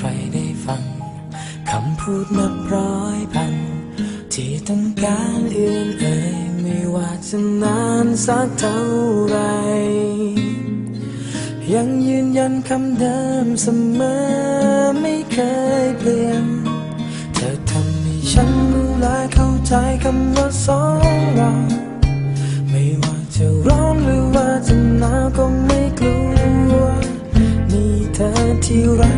ใครได้ฟัง คำพูดนับร้อยพัน ที่ต้องการเอื้อนเอ่ยไม่ว่าจะนานสักเท่าไร ยังยืนยันคำเดิมเสมอไม่เคยเปลี่ยน เธอทำให้ฉันรู้และเข้าใจคำว่าสองเราไม่ว่าจะร้อนหรือว่าจะหนาวก็ไม่กลัว นี่เธอที่รัก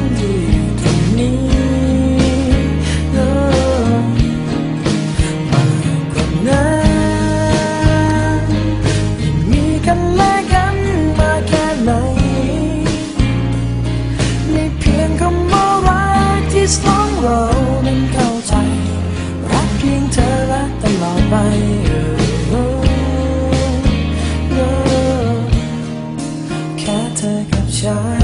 is long road นั้นเข้าใจ รักเพียงเธอและตลอดไปแค่เธอกับฉัน